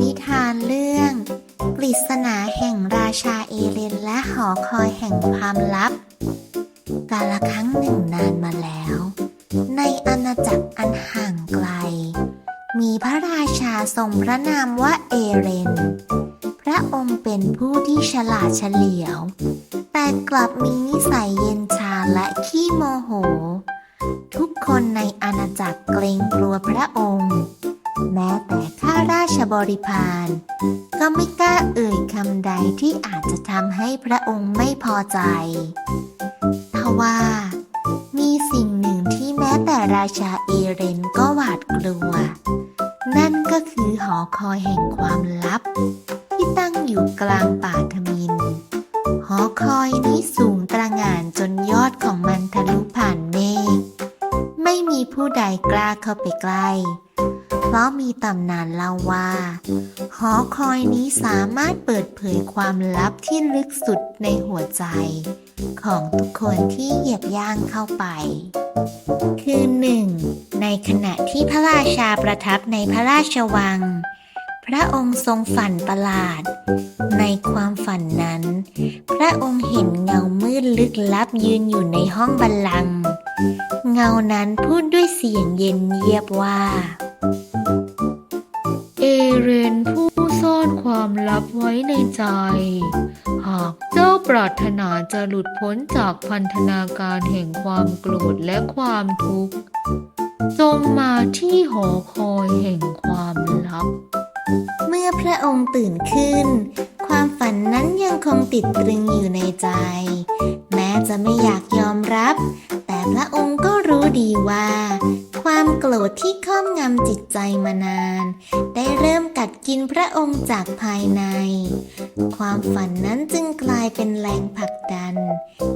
นิทานเรื่อง ปริศนาแห่งราชาเอเลนและหอคอยแห่งความลับ กาลครั้งหนึ่งนานมาแล้ว ในอาณาจักรอันห่างไกล มีพระราชาทรงพระนามว่าเอเรน พระองค์เป็นผู้ที่ฉลาดเฉลียว แต่กลับมีนิสัยเย็นชาและขี้โมโห ทุก คนในอาณาจักรเกรงกลัวพระองค์ แม้แต่ข้าราชบริพารก็ไม่กล้าเอ่ยคำใดที่อาจจะทำให้พระองค์ไม่พอใจทว่า มีสิ่งหนึ่งที่แม้แต่ราชาเอเรนก็หวาดกลัว นั่นก็คือหอคอยแห่งความลับ ที่ตั้งอยู่กลางป่าทมินหอคอยนี้สูงตระหง่านจนยอดของ ผู้ใดกล้าเข้าไปใกล้ เพราะมีตำนานเล่าว่า หอคอยนี้สามารถเปิดเผยความลับที่ลึกสุดในหัวใจ ของทุกคนที่เหยียบย่างเข้าไป คือหนึ่งในขณะที่พระราชาประทับในพระราชวังพระองค์ทรงฝันประหลาด ในความฝันนั้น พระองค์เห็นเงามืดลึกลับยืนอยู่ในห้องบัลลังก์ เงานั้นพูดด้วยเสียงเย็นเยียบว่า เอเรนผู้ซ่อนความลับไว้ในใจ หากเจ้าปรารถนาจะหลุดพ้นจากพันธนาการแห่งความโกรธและความทุกข์ จงมาที่หอคอยแห่งความลับ เมื่อพระองค์ตื่นขึ้น ความฝันนั้นยังคงติดตรึงอยู่ในใจ แม้จะไม่อยากยอมรับ พระองค์ก็รู้ดีว่า ความโกรธที่ครอบงำจิตใจมานาน ได้เริ่มกัดกินพระองค์จากภายใน ความฝันนั้นจึงกลายเป็นแรงผลักดัน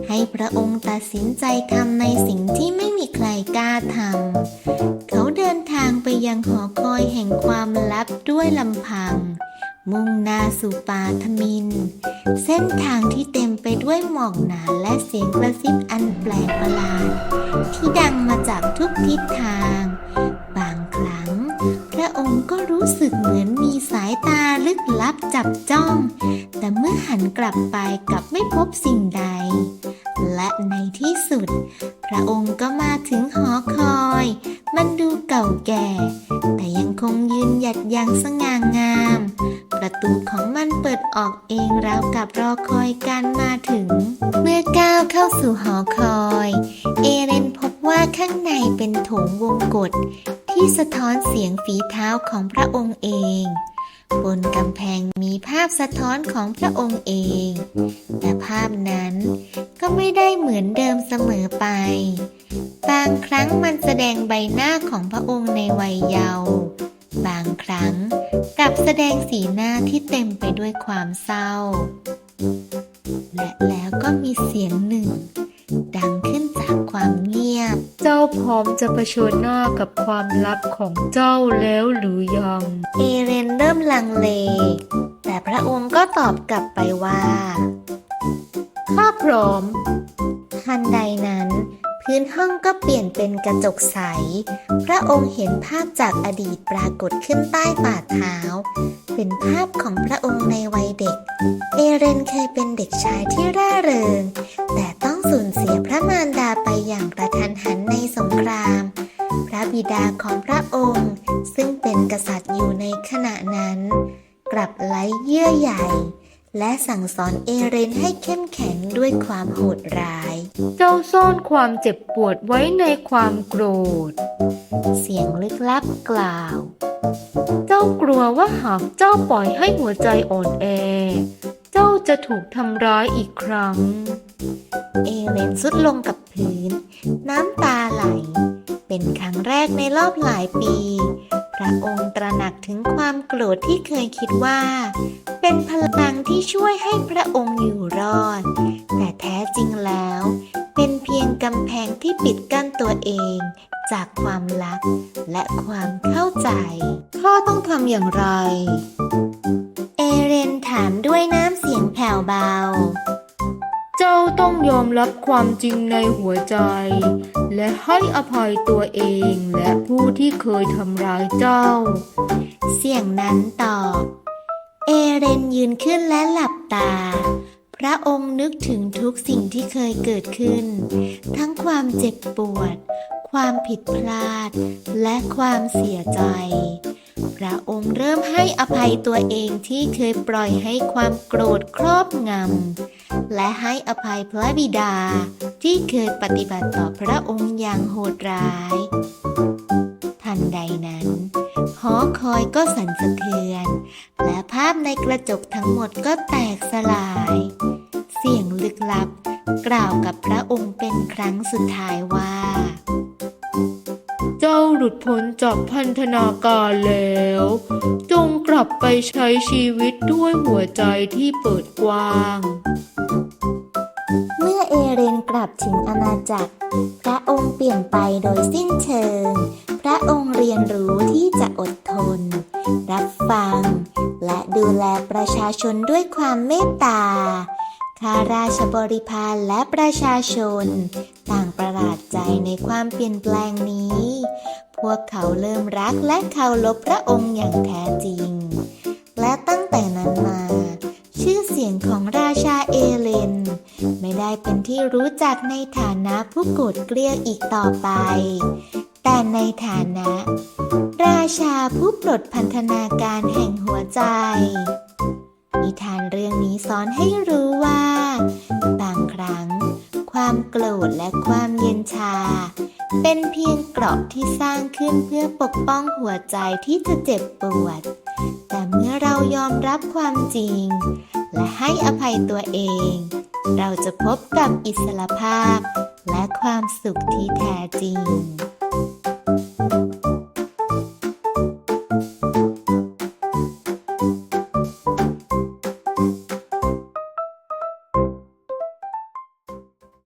ให้พระองค์ตัดสินใจทำในสิ่งที่ไม่มีใครกล้าทำเขาเดินทางไปยังหอคอยแห่งความลับด้วยลำพัง มุ่งหน้าสู่ป่าทมิน เส้นทางที่เต็มไปด้วยหมอกหนาและเสียงกระซิบอันแปลกประหลาด ที่ดังมาจากทุกทิศทาง บางครั้ง พระองค์ก็รู้สึกเหมือนมีสายตาลึกลับจับจ้อง แต่เมื่อหันกลับไปกลับไม่พบสิ่งใด และในที่สุด พระองค์ก็มาถึงหอคอย มันดูเก่าแก่ แต่ยังคงยืนหยัดอย่างสง่างาม ประตูของมันเปิดออกเองราวกับรอคอยการมาถึง เมื่อก้าวเข้าสู่หอคอย เอเรนพบว่าข้างในเป็นโถงวงกฏที่สะท้อนเสียงฝีเท้าของพระองค์เองบนกำแพงมีภาพสะท้อนของพระองค์เอง แต่ภาพนั้นก็ไม่ได้เหมือนเดิมเสมอไป บางครั้งมันแสดงใบหน้าของพระองค์ในวัยเยาว์ บางครั้ง กลับแสดงสีหน้าที่เต็มไปด้วยความเศร้า และแล้วก็มีเสียงหนึ่ง ดังขึ้นจากความเงียบ เจ้าพร้อมจะเผชิญหน้ากับความลับของเจ้าแล้วหรือยัง เอเรนเริ่มลังเล แต่พระองค์ก็ตอบกลับไปว่า ข้าพร้อมทันใดนั้น พื้นห้องก็เปลี่ยนเป็นกระจกใส พระองค์เห็นภาพจากอดีตปรากฏขึ้นใต้ฝ่าเท้า เป็นภาพของพระองค์ในวัยเด็ก เอเรนเคยเป็นเด็กชายที่ร่าเริง แต่ต้องสูญเสียพระมารดาไปอย่างกระทันหันในสงคราม พระบิดาของพระองค์ ซึ่งเป็นกษัตริย์อยู่ในขณะนั้น กลับไร้เยื่อใย และสั่งสอนเอเรนให้เข้มแข็งด้วยความโหดร้าย เจ้าซ่อนความเจ็บปวดไว้ในความโกรธ เสียงลึกลับกล่าว เจ้ากลัวว่าหากเจ้าปล่อยให้หัวใจอ่อนแอ เจ้าจะถูกทำร้ายอีกครั้ง เอเลนสุดลงกับพื้น น้ำตาไหล เป็นครั้งแรกในรอบหลายปี พระองค์ตระหนักถึงความโกรธที่เคยคิดว่า เป็นพลังที่ช่วยให้พระองค์อยู่รอด แต่แท้จริงแล้ว เป็นเพียงกำแพงที่ปิดกั้นตัวเอง จากความรักและความเข้าใจข้าต้องทำอย่างไร เอเรนถามด้วยน้ำเสียงแผ่วเบาเจ้าต้องยอมรับความจริงในหัวใจ และให้อภัยตัวเองและผู้ที่เคยทำร้ายเจ้า เสียงนั้นตอบ เอเรนยืนขึ้นและหลับตา พระองค์นึกถึงทุกสิ่งที่เคยเกิดขึ้น ทั้งความเจ็บปวด ความผิดพลาด และความเสียใจ พระองค์เริ่มให้อภัยตัวเองที่เคยปล่อยให้ความโกรธครอบงำ และให้อภัยพระบิดาที่เคยปฏิบัติต่อพระองค์อย่างโหดร้าย ทันใดนั้น หอคอยก็สั่นสะเทือน และภาพในกระจกทั้งหมดก็แตกสลาย เสียงลึกลับ กล่าวกับพระองค์เป็นครั้งสุดท้ายว่า เจ้าหลุดพ้นจากพันธนาการแล้ว จงกลับไปใช้ชีวิตด้วยหัวใจที่เปิดกว้าง ลับถึงอาณาจักร พระองค์เปลี่ยนไปโดยสิ้นเชิง พระองค์เรียนรู้ที่จะอดทน รับฟัง และดูแลประชาชนด้วยความเมตตาข้าราชบริพารและประชาชน ต่างประหลาดใจในความเปลี่ยนแปลงนี้ พวกเขาเริ่มรักและเคารพพระองค์อย่างแท้จริง และตั้งแต่นั้น ที่รู้จักในฐานะผู้โกรธเกลี้ยวอีกต่อไป แต่ในฐานะ ราชาผู้ปลดพันธนาการแห่งหัวใจ นิทานเรื่องนี้สอนให้รู้ว่า บางครั้ง ความโกรธและความเย็นชา เป็นเพียงเกราะที่สร้างขึ้นเพื่อปกป้องหัวใจที่จะเจ็บปวด แต่เมื่อเรายอมรับความจริง และให้อภัยตัวเอง เราจะพบกับอิสรภาพ และความสุขที่แท้จริง